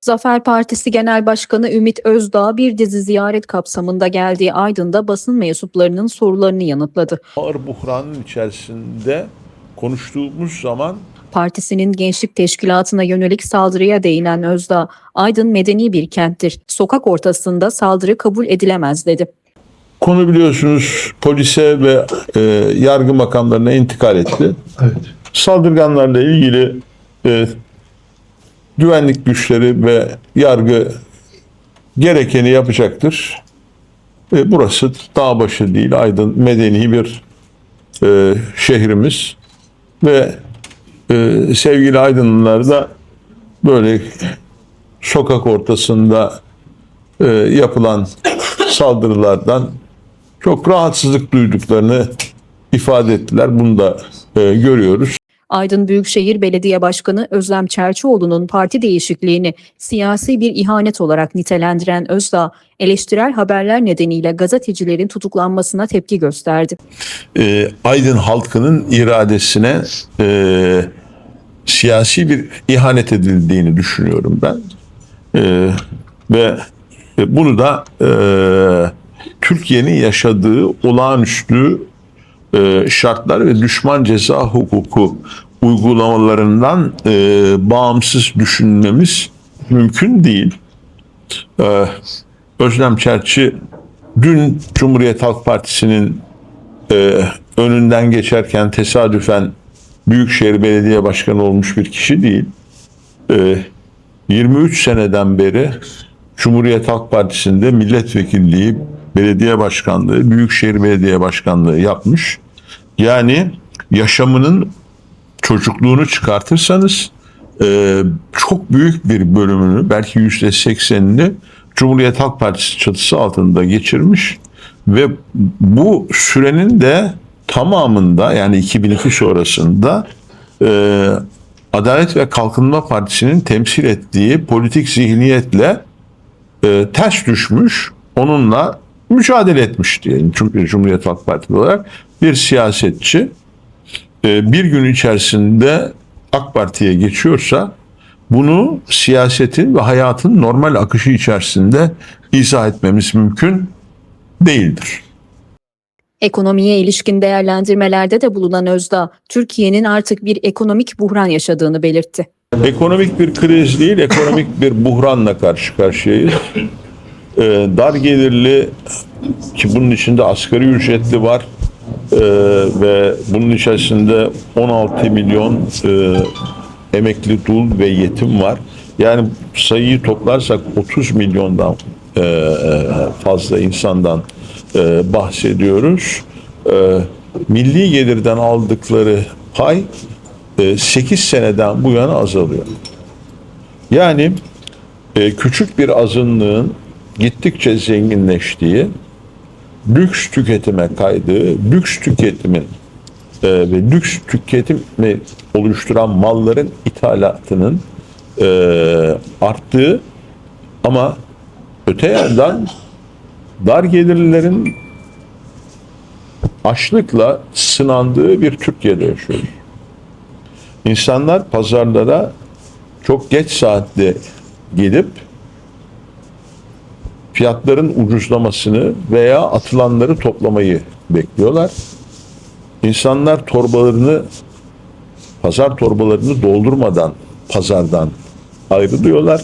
Zafer Partisi Genel Başkanı Ümit Özdağ bir dizi ziyaret kapsamında geldiği Aydın'da basın mensuplarının sorularını yanıtladı. ağır buhranın içerisinde konuştuğumuz zaman Partisinin gençlik teşkilatına yönelik saldırıya değinen Özdağ, Aydın medeni bir kenttir. Sokak ortasında saldırı kabul edilemez dedi. konu biliyorsunuz polise ve e, yargı makamlarına intikal etti. Evet. Saldırganlarla ilgili e, güvenlik güçleri ve yargı gerekeni yapacaktır. E, burası dağ başı değil, Aydın medeni bir e, şehrimiz ve e, sevgili Aydınlılar da böyle sokak ortasında e, yapılan saldırılardan çok rahatsızlık duyduklarını ifade ettiler. Bunu da e, görüyoruz. Aydın Büyükşehir Belediye Başkanı Özlem Çerçioğlu'nun parti değişikliğini siyasi bir ihanet olarak nitelendiren Özdağ, eleştirel haberler nedeniyle gazetecilerin tutuklanmasına tepki gösterdi. e, Aydın halkının iradesine e, siyasi bir ihanet edildiğini düşünüyorum ben. E, ve bunu da e, Türkiye'nin yaşadığı olağanüstü e, şartlar ve düşman ceza hukuku uygulamalarından e, bağımsız düşünmemiz mümkün değil. E, Özlem Çerçi dün Cumhuriyet Halk Partisi'nin e, önünden geçerken tesadüfen Büyükşehir Belediye Başkanı olmuş bir kişi değil. E, 23 seneden beri Cumhuriyet Halk Partisi'nde milletvekilliği, belediye başkanlığı, Büyükşehir Belediye Başkanlığı yapmış. Yani yaşamının çocukluğunu çıkartırsanız e, çok büyük bir bölümünü belki yüzde seksenini Cumhuriyet Halk Partisi çatısı altında geçirmiş ve bu sürenin de tamamında yani 2002 sonrasında e, Adalet ve Kalkınma Partisi'nin temsil ettiği politik zihniyetle e, ters düşmüş, onunla mücadele etmiş diyelim. Cumhuriyet Halk Partisi olarak bir siyasetçi bir gün içerisinde AK Parti'ye geçiyorsa bunu siyasetin ve hayatın normal akışı içerisinde izah etmemiz mümkün değildir. Ekonomiye ilişkin değerlendirmelerde de bulunan Özdağ, Türkiye'nin artık bir ekonomik buhran yaşadığını belirtti. Ekonomik bir kriz değil, ekonomik bir buhranla karşı karşıyayız. Ee, dar gelirli ki bunun içinde asgari ücretli var ee, ve bunun içerisinde 16 milyon e, emekli dul ve yetim var. Yani sayıyı toplarsak 30 milyondan e, fazla insandan e, bahsediyoruz. E, milli gelirden aldıkları pay 8 seneden bu yana azalıyor. Yani e, küçük bir azınlığın gittikçe zenginleştiği, lüks tüketime kaydığı, lüks tüketimin e, ve lüks tüketimi oluşturan malların ithalatının e, arttığı ama öte yandan dar gelirlilerin açlıkla sınandığı bir Türkiye'de yaşıyoruz. İnsanlar pazarlara çok geç saatte gelip fiyatların ucuzlamasını veya atılanları toplamayı bekliyorlar. İnsanlar torbalarını pazar torbalarını doldurmadan pazardan ayrılıyorlar.